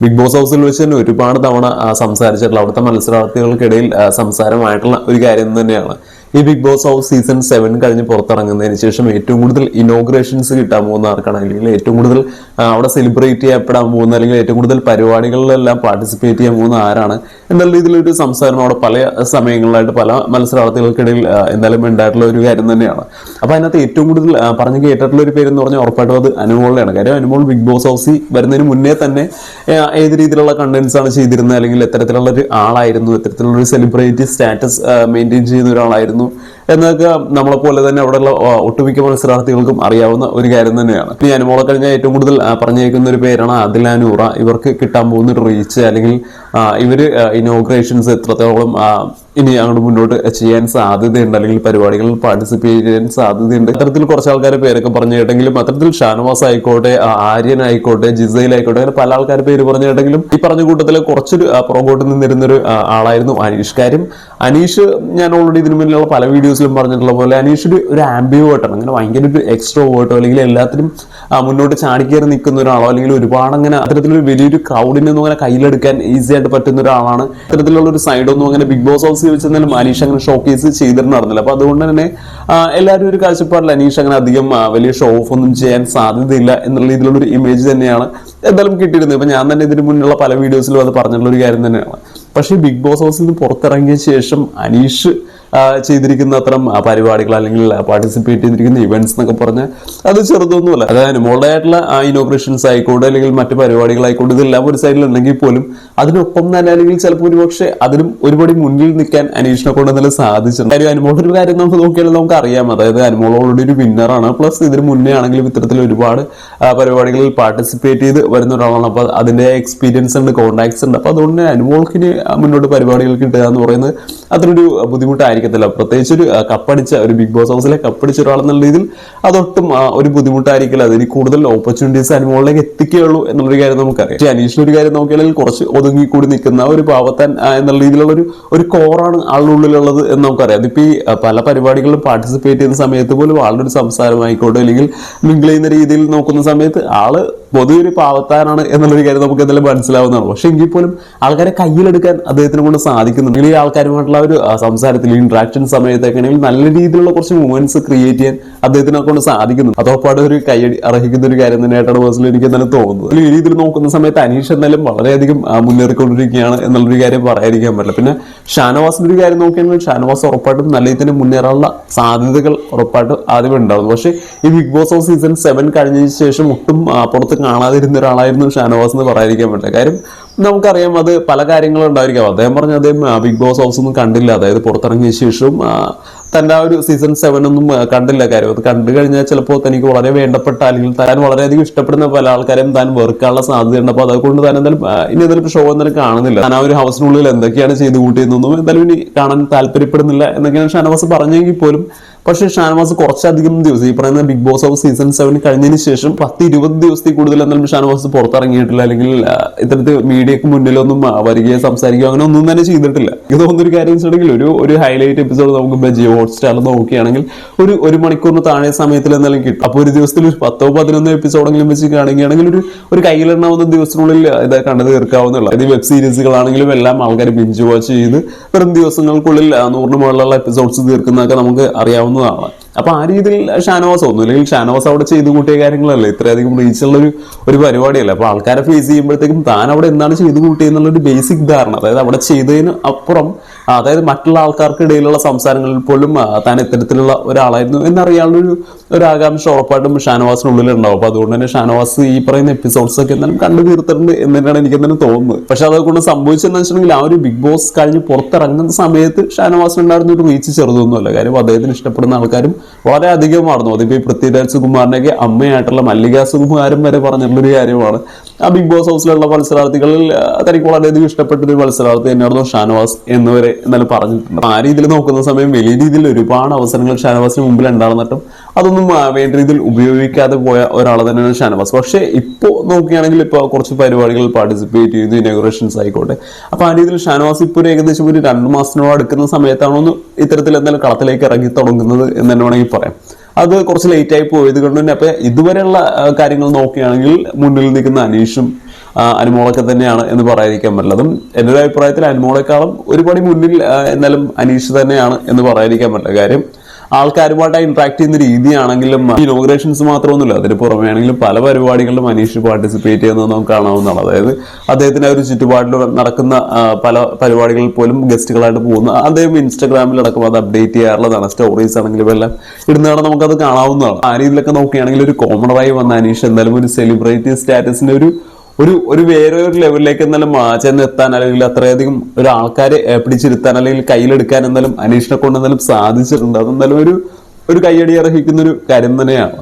Big boss ഹൗസിൽ വെച്ച് തന്നെ ഒരുപാട് തവണ സംസാരിച്ചിട്ടുള്ള അവിടുത്തെ മത്സരാർത്ഥികൾക്കിടയിൽ സംസാരമായിട്ടുള്ള ഒരു കാര്യം തന്നെയാണ്. ഈ Bigg Boss house season seven കഴിഞ്ഞ് പുറത്തിറങ്ങുന്നതിന് ശേഷം ഏറ്റവും കൂടുതൽ ഇനോഗ്രേഷൻസ് കിട്ടാൻ പോകുന്ന ആർക്കാണ്? അല്ലെങ്കിൽ ഏറ്റവും കൂടുതൽ അവിടെ സെലിബ്രേറ്റ് ചെയ്യപ്പെടാൻ പോകുന്ന അല്ലെങ്കിൽ ഏറ്റവും കൂടുതൽ പരിപാടികളിലെല്ലാം പാർട്ടിസിപ്പേറ്റ് ചെയ്യാൻ പോകുന്ന ആരാണ്? എന്നുള്ള രീതിയിലൊരു സംസാരം അവിടെ പല സമയങ്ങളിലായിട്ട് പല മത്സരാർത്ഥികൾക്കിടയിൽ എന്തായാലും ഉണ്ടായിട്ടുള്ള ഒരു കാര്യം തന്നെയാണ്. അപ്പൊ അതിനകത്ത് ഏറ്റവും കൂടുതൽ പറഞ്ഞു കേട്ടിട്ടുള്ള ഒരു പേര് എന്ന് പറഞ്ഞാൽ ഉറപ്പായിട്ടും അത് അനുമോളിനെയാണ്. കാര്യം അനുമോൾ ബിഗ് ബോസ് ഹൗസ് വരുന്നതിന് മുന്നേ തന്നെ ഏത് രീതിയിലുള്ള കണ്ടന്റ്സ് ആണ് ചെയ്തിരുന്നത്? അല്ലെങ്കിൽ എത്തരത്തിലുള്ള ഒരു ആളായിരുന്നു? എത്തരത്തിലുള്ള ഒരു സെലിബ്രിറ്റി സ്റ്റാറ്റസ് മെയിന്റെയിൻ ചെയ്യുന്ന ഒരാളായിരുന്നു? എന്നൊക്കെ നമ്മളെപ്പോലെ തന്നെ അവിടെയുള്ള ഒട്ടുമിക്ക മത്സരാർത്ഥികൾക്കും അറിയാവുന്ന ഒരു കാര്യം തന്നെയാണ്. ഈ അനുമോളെ കഴിഞ്ഞ ഏറ്റവും കൂടുതൽ പറഞ്ഞേക്കുന്ന ഒരു പേരാണ് അതിലാനൂറ ഇവർക്ക് കിട്ടാൻ പോകുന്ന റീച്ച് അല്ലെങ്കിൽ ഇവർ ഇനോഗ്രേഷൻസ് എത്രത്തോളം ഇനി അങ്ങോട്ട് മുന്നോട്ട് ചെയ്യാൻ സാധ്യതയുണ്ട് അല്ലെങ്കിൽ പരിപാടികളിൽ പാർട്ടിസിപ്പേറ്റ് ചെയ്യാൻ സാധ്യതയുണ്ട്. അത്തരത്തിൽ കുറച്ച് ആൾക്കാരെ പേരൊക്കെ പറഞ്ഞു കേട്ടെങ്കിലും അത്തരത്തിൽ ഷാനവാസ് ആയിക്കോട്ടെ ആര്യൻ ആയിക്കോട്ടെ ജിസൈൽ ആയിക്കോട്ടെ അങ്ങനെ പല ആൾക്കാരുടെ പേര് പറഞ്ഞു കേട്ടെങ്കിലും ഈ പറഞ്ഞ കൂട്ടത്തിൽ കുറച്ചൊരു പുറകോട്ട് നിന്നിരുന്നൊരു ആളായിരുന്നു അനീഷ്. കാര്യം അനീഷ് ഞാൻ ഓൾറെഡി ഇതിനു മുന്നിലുള്ള പല വീഡിയോസിലും പറഞ്ഞിട്ടുള്ള പോലെ അനീഷ് ഒരു ഒരു ആംബിവേർട്ടാണ് അങ്ങനെ ഭയങ്കര ഒരു എക്സ്ട്രോ വേട്ടോ അല്ലെങ്കിൽ എല്ലാത്തിനും മുന്നോട്ട് ചാടിക്കയറി നിൽക്കുന്ന ഒരാളോ അല്ലെങ്കിൽ ഒരുപാട് അങ്ങനെ അത്തരത്തിലൊരു വലിയൊരു ക്രൗഡിനെ ഒന്നും അങ്ങനെ കയ്യിലെടുക്കാൻ ഈസി ആയിട്ട് പറ്റുന്ന ഒരാളാണ്. അത്തരത്തിലുള്ള ഒരു സൈഡൊന്നും അങ്ങനെ ബിഗ് ബോസ് ഹൗസിൽ വെച്ച് എന്നാലും അനീഷ് അങ്ങനെ ഷോ കേസ് നടന്നില്ല. അപ്പൊ അതുകൊണ്ട് തന്നെ എല്ലാവരും ഒരു കാഴ്ചപ്പാടിൽ അനീഷ് അങ്ങനെ അധികം വലിയ ഷോ ഓഫ് ഒന്നും ചെയ്യാൻ സാധ്യതയില്ല എന്നുള്ള രീതിയിലുള്ള ഒരു ഇമേജ് തന്നെയാണ് എന്തായാലും കിട്ടിയിരുന്നത്. ഇപ്പൊ ഞാൻ തന്നെ ഇതിന് മുന്നിലുള്ള പല വീഡിയോസിലും അത് പറഞ്ഞിട്ടുള്ള ഒരു കാര്യം തന്നെയാണ്. പക്ഷേ ബിഗ് ബോസ് ഹൗസിൽ നിന്ന് പുറത്തിറങ്ങിയ ശേഷം അനീഷ് ചെയ്തിരിക്കുന്ന അത്തരം പരിപാടികൾ അല്ലെങ്കിൽ പാർട്ടിസിപ്പേറ്റ് ചെയ്തിരിക്കുന്ന ഇവന്റ്സ് എന്നൊക്കെ പറഞ്ഞാൽ അത് ചെറുതൊന്നുമല്ല. അതായത് ആ ഇനോഗ്രേഷൻസ് ആയിക്കോട്ടെ അല്ലെങ്കിൽ മറ്റു പരിപാടികളായിക്കോട്ടെ ഇതെല്ലാം ഒരു സൈഡിൽ ഉണ്ടെങ്കിൽ പോലും അതിനൊപ്പം തന്നെ അല്ലെങ്കിൽ ചിലപ്പോൾ ഒരുപക്ഷെ അതിനും ഒരുപടി മുന്നിൽ നിൽക്കാൻ അനീഷിനെ കൊണ്ട് തന്നെ സാധിച്ചിട്ടുണ്ട്. കാര്യം അനുമോളുടെ ഒരു കാര്യം നമുക്ക് നോക്കിയാലും നമുക്ക് അറിയാം അതായത് അനുമോൾ ഓൾറെഡി ഒരു വിന്നറാണ് പ്ലസ് ഇതിന് മുന്നേ ആണെങ്കിലും ഇത്തരത്തിൽ ഒരുപാട് പരിപാടികളിൽ പാർട്ടിസിപ്പേറ്റ് ചെയ്ത് വരുന്ന ഒരാളാണ്. അപ്പോൾ അതിന്റെ എക്സ്പീരിയൻസ് ഉണ്ട് കോണ്ടാക്ട്സ് ഉണ്ട്. അപ്പോൾ അതുകൊണ്ട് അനുമോൾക്കിന് മുന്നോട്ട് പരിപാടികൾ കിട്ടുക എന്ന് പറയുന്നത് അതൊരു ബുദ്ധിമുട്ടായിരിക്കത്തില്ല പ്രത്യേകിച്ച് ഒരു കപ്പടിച്ച ഒരു ബിഗ് ബോസ് ഹൗസിലെ കപ്പടിച്ച ഒരാളെന്നുള്ള രീതിയിൽ അതൊട്ടും ഒരു ബുദ്ധിമുട്ടായിരിക്കില്ല. അതിന് കൂടുതൽ ഓപ്പർച്യൂണിറ്റീസ് അനുമോളിലേക്ക് എത്തിക്കുകയുള്ളൂ എന്നുള്ളൊരു കാര്യം നമുക്കറിയാം. പക്ഷേ അനീഷിന് ഒരു കാര്യം നോക്കിയാൽ കുറച്ച് ഒതുങ്ങി കൂടി നിൽക്കുന്ന ഒരു പാവത്താൻ എന്നുള്ള രീതിയിലുള്ള ഒരു ഒരു കോറാണ് ആളുടെ ഉള്ളിലുള്ളത് എന്ന് നമുക്കറിയാം. അതിപ്പോ ഈ പല പരിപാടികളിലും പാർട്ടിസിപ്പേറ്റ് ചെയ്യുന്ന സമയത്ത് പോലും ആളുടെ ഒരു സംസാരമായിക്കോട്ടെ അല്ലെങ്കിൽ മിങ്കിൾ ചെയ്യുന്ന രീതിയിൽ നോക്കുന്ന സമയത്ത് ആൾ പൊതുവെ ഒരു പാവത്താനാണ് എന്നുള്ളൊരു കാര്യം നമുക്ക് എന്തായാലും മനസ്സിലാവുന്നതാണ്. പക്ഷെ എങ്കിൽ പോലും ആൾക്കാരെ കയ്യിലെടുക്കാൻ അദ്ദേഹത്തിനെ കൊണ്ട് സാധിക്കുന്നുണ്ട്. ഈ ആൾക്കാരുമായിട്ടുള്ള ഒരു സംസാരത്തിൽ ഇൻട്രാക്ഷൻ സമയത്തൊക്കെ ആണെങ്കിൽ നല്ല രീതിയിലുള്ള കുറച്ച് മൂവ്മെന്റ്സ് ക്രിയേറ്റ് ചെയ്യാൻ അദ്ദേഹത്തിനെ കൊണ്ട് സാധിക്കുന്നു. അതോപ്പാട് ഒരു കൈയടി അർഹിക്കുന്ന ഒരു കാര്യം തന്നെയായിട്ടാണ് പേഴ്സണലി എനിക്ക് തന്നെ തോന്നുന്നത്. ഈ രീതിയിൽ നോക്കുന്ന സമയത്ത് അനീഷ് എന്തായാലും വളരെയധികം മുന്നേറിക്കൊണ്ടിരിക്കുകയാണ് എന്നുള്ളൊരു കാര്യം പറയാതിരിക്കാൻ പറ്റില്ല. പിന്നെ ഷാനവാസിന്റെ ഒരു കാര്യം നോക്കിയാണെങ്കിൽ ഷാനവാസ് ഉറപ്പായിട്ടും നല്ല രീതിയിൽ മുന്നേറാനുള്ള സാധ്യതകൾ ഉറപ്പായിട്ടും ആദ്യം ഉണ്ടാവുന്നു പക്ഷേ ഈ Bigg Boss of season seven കഴിഞ്ഞതിന് ശേഷം ഒട്ടും പുറത്ത് കാണാതിരുന്ന ഒരാളായിരുന്നു ഷാനവാസ് എന്ന് പറയാതിരിക്കാൻ പറ്റില്ല. കാര്യം നമുക്കറിയാം അത് പല കാര്യങ്ങളും ഉണ്ടായിരിക്കാം. അദ്ദേഹം പറഞ്ഞ അദ്ദേഹം ബിഗ് ബോസ് ഹൗസ് ഒന്നും കണ്ടില്ല. അതായത് പുറത്തിറങ്ങിയ ശേഷവും തന്റെ ആ ഒരു സീസൺ സെവൻ ഒന്നും കണ്ടില്ല കാര്യം. അത് കണ്ടു കഴിഞ്ഞാൽ ചിലപ്പോൾ തനിക്ക് വളരെ വേണ്ടപ്പെട്ട അല്ലെങ്കിൽ താൻ വളരെയധികം ഇഷ്ടപ്പെടുന്ന പല ആൾക്കാരെയും താൻ വെറുക്കാനുള്ള സാധ്യതയുണ്ട്. അപ്പോൾ അതുകൊണ്ട് താൻ എന്തായാലും ഇനി എന്തായാലും ഷോ എന്തായാലും കാണുന്നില്ല. താൻ ആ ഒരു ഹൗസിനുള്ളിൽ എന്തൊക്കെയാണ് ചെയ്ത് കൂട്ടിയെന്നൊന്നും എന്തായാലും ഇനി കാണാൻ താല്പര്യപ്പെടുന്നില്ല എന്നൊക്കെയാണ് ഷാനവാസ് പറഞ്ഞെങ്കിൽ പോലും പക്ഷേ ഷാനവാസ് കുറച്ചധികം ദിവസം ഈ പറയുന്ന Bigg Boss of season seven കഴിഞ്ഞതിന് ശേഷം പത്ത് ഇരുപത് ദിവസത്തിൽ കൂടുതൽ എന്തായാലും ഷാനവാസ് പുറത്തിറങ്ങിയിട്ടില്ല. അല്ലെങ്കിൽ ഇത്തരത്തിൽ മീഡിയക്ക് മുന്നിലൊന്നും വരികയോ സംസാരിക്കുകയോ അങ്ങനെ ഒന്നും തന്നെ ചെയ്തിട്ടില്ല. ഇത് തോന്നുന്നൊരു കാര്യം വെച്ചിട്ടുണ്ടെങ്കിൽ ഒരു ഒരു ഹൈലൈറ്റ് എപ്പിസോഡ് നമുക്ക് ബജി ഹോട്ട്സ്റ്റാറിൽ നോക്കുകയാണെങ്കിൽ ഒരു ഒരു മണിക്കൂറിന് താഴെ സമയത്തിൽ എന്തായാലും കിട്ടും. അപ്പോൾ ഒരു ദിവസത്തിൽ ഒരു പത്തോ പതിനൊന്നോ എപ്പിസോഡെങ്കിലും വെച്ച് കാണുകയാണെങ്കിൽ ഒരു ഒരു കയ്യിലെണ്ണാവുന്ന ദിവസത്തിനുള്ളിൽ ഇത് കണ്ടു തീർക്കാവുന്നുള്ള ഇത് വെബ് സീരീസുകളാണെങ്കിലും എല്ലാം ആൾക്കാർ ബിഞ്ച് വാച്ച് ചെയ്ത് വെറും ദിവസങ്ങൾക്കുള്ളിൽ നൂറിന് മുകളിലുള്ള എപ്പിസോഡ്സ് തീർക്കുന്നതൊക്കെ നമുക്ക് അറിയാവുന്നതാണ് അപ്പൊ ആ രീതിയിൽ ഷാനവാസ് ഒന്നും അല്ലെങ്കിൽ ഷാനവാസ് അവിടെ ചെയ്തു കൂട്ടിയ കാര്യങ്ങളല്ലേ? ഇത്രയധികം റീച്ചുള്ള ഒരു ഒരു പരിപാടിയല്ല? അപ്പൊ ആൾക്കാരെ ഫേസ് ചെയ്യുമ്പോഴത്തേക്കും താൻ അവിടെ എന്താണ് ചെയ്തു കൂട്ടിയെന്നുള്ള ഒരു ബേസിക് ധാരണ. അതായത് അവിടെ ചെയ്തതിന് അപ്പുറം അതായത് മറ്റുള്ള ആൾക്കാർക്ക് ഇടയിലുള്ള സംസാരങ്ങളിൽ പോലും താൻ ഇത്തരത്തിലുള്ള ഒരാളായിരുന്നു എന്നറിയാനുള്ള ഒരു ആകാംക്ഷ ഉറപ്പായിട്ടും ഷാനവാസിനുള്ളിൽ ഉണ്ടാവും. അപ്പൊ അതുകൊണ്ട് തന്നെ ഷാനവാസ് ഈ പറയുന്ന എപ്പിസോഡ്സ് ഒക്കെ എന്തായാലും കണ്ടു തീർത്തിട്ടുണ്ട് എന്ന് തന്നെയാണ് എനിക്ക് എന്തായാലും തോന്നുന്നത്. പക്ഷെ അതുകൊണ്ട് സംഭവിച്ചതെന്ന് വെച്ചിട്ടുണ്ടെങ്കിൽ ആ ഒരു ബിഗ് ബോസ് കഴിഞ്ഞ് പുറത്തിറങ്ങുന്ന സമയത്ത് ഷാനവാസിന് ഉണ്ടായിരുന്ന ഒരു റീച്ച് ചെറുതൊന്നുമല്ല. കാര്യം അദ്ദേഹത്തിന് ഇഷ്ടപ്പെടുന്ന ആൾക്കാരും വളരെ അധികമായിരുന്നു. അതിപ്പോ ഈ പൃഥ്വിരാജ് സുകുമാറിനൊക്കെ അമ്മയായിട്ടുള്ള മല്ലിക സുകുമാരൻ വരെ പറഞ്ഞിട്ടുള്ള ഒരു കാര്യമാണ്. ആ ബിഗ് ബോസ് ഹൗസിലുള്ള മത്സരാർത്ഥികളിൽ തനിക്ക് വളരെയധികം ഇഷ്ടപ്പെട്ട ഒരു മത്സരാർത്ഥി തന്നെയായിരുന്നു ഷാനവാസ് എന്നിവരെ എന്നാലും പറഞ്ഞിട്ടുണ്ട്. ആ രീതിയിൽ നോക്കുന്ന സമയം വലിയ രീതിയിൽ ഒരുപാട് അവസരങ്ങൾ ഷാനവാസിന് മുമ്പിൽ ഉണ്ടായിരുന്നിട്ടും അതൊന്നും വേണ്ട രീതിയിൽ ഉപയോഗിക്കാതെ പോയ ഒരാൾ തന്നെയാണ് ഷാനവാസ്. പക്ഷേ ഇപ്പോൾ നോക്കുകയാണെങ്കിൽ ഇപ്പോൾ കുറച്ച് പരിപാടികളിൽ പാർട്ടിസിപ്പേറ്റ് ചെയ്തു ഇനോഗ്രേഷൻസ് ആയിക്കോട്ടെ. അപ്പോൾ ആ രീതിയിൽ ഷാനവാസ് ഇപ്പോൾ ഒരു ഏകദേശം ഒരു രണ്ട് മാസത്തിനോട് അടുക്കുന്ന സമയത്താണോ ഇത്തരത്തിൽ എന്തായാലും കളത്തിലേക്ക് ഇറങ്ങി തുടങ്ങുന്നത് എന്ന് തന്നെ വേണമെങ്കിൽ പറയാം. അത് കുറച്ച് ലേറ്റ് ആയി പോയത് കൊണ്ട് തന്നെ. അപ്പൊ ഇതുവരെയുള്ള കാര്യങ്ങൾ നോക്കുകയാണെങ്കിൽ മുന്നിൽ നിൽക്കുന്ന അനീഷും അനുമോളൊക്കെ തന്നെയാണ് എന്ന് പറയാതിരിക്കാൻ പറ്റില്ല. അതും എന്റെ ഒരു അഭിപ്രായത്തിൽ അനുമോളെക്കാളും ഒരുപാട് മുന്നിൽ എന്നാലും അനീഷ് തന്നെയാണ് എന്ന് പറയാതിരിക്കാൻ പറ്റില്ല. കാര്യം ആൾക്കാരുമായിട്ട് ഇന്ററാക്ട് ചെയ്യുന്ന രീതിയാണെങ്കിലും ഇനോഗ്രേഷൻസ് മാത്രമൊന്നുമില്ല. അതിന് പുറമെ ആണെങ്കിലും പല പരിപാടികളിലും അനീഷ് പാർട്ടിസിപ്പേറ്റ് ചെയ്യുന്നത് നമുക്ക് കാണാവുന്നതാണ്. അതായത് അദ്ദേഹത്തിന് ഒരു ചുറ്റുപാടിൽ നടക്കുന്ന പല പരിപാടികളിൽ പോലും ഗസ്റ്റുകളായിട്ട് പോകുന്ന അദ്ദേഹം ഇൻസ്റ്റാഗ്രാമിൽ അടക്കം അത് അപ്ഡേറ്റ് ചെയ്യാറുള്ളതാണ്. സ്റ്റോറീസ് ആണെങ്കിലും എല്ലാം ഇടുന്നതാണ് നമുക്കത് കാണാവുന്നതാണ്. ആ രീതിയിലൊക്കെ നോക്കുകയാണെങ്കിൽ ഒരു കോമണറായി വന്ന അനീഷ് എന്തായാലും ഒരു സെലിബ്രിറ്റി സ്റ്റാറ്റസിന്റെ ഒരു ഒരു ഒരു വേറൊരു ലെവലിലേക്ക് എന്നാലും ആ, ചെന്നെത്താൻ അല്ലെങ്കിൽ അത്രയധികം ഒരു ആൾക്കാരെ പിടിച്ചിരുത്താൻ അല്ലെങ്കിൽ കയ്യിലെടുക്കാൻ എന്തായാലും അനീഷിനെ കൊണ്ട് എന്തായാലും സാധിച്ചിട്ടുണ്ട്. അതെന്തായാലും ഒരു ഒരു കയ്യടി അർഹിക്കുന്ന ഒരു കാര്യം തന്നെയാണ്.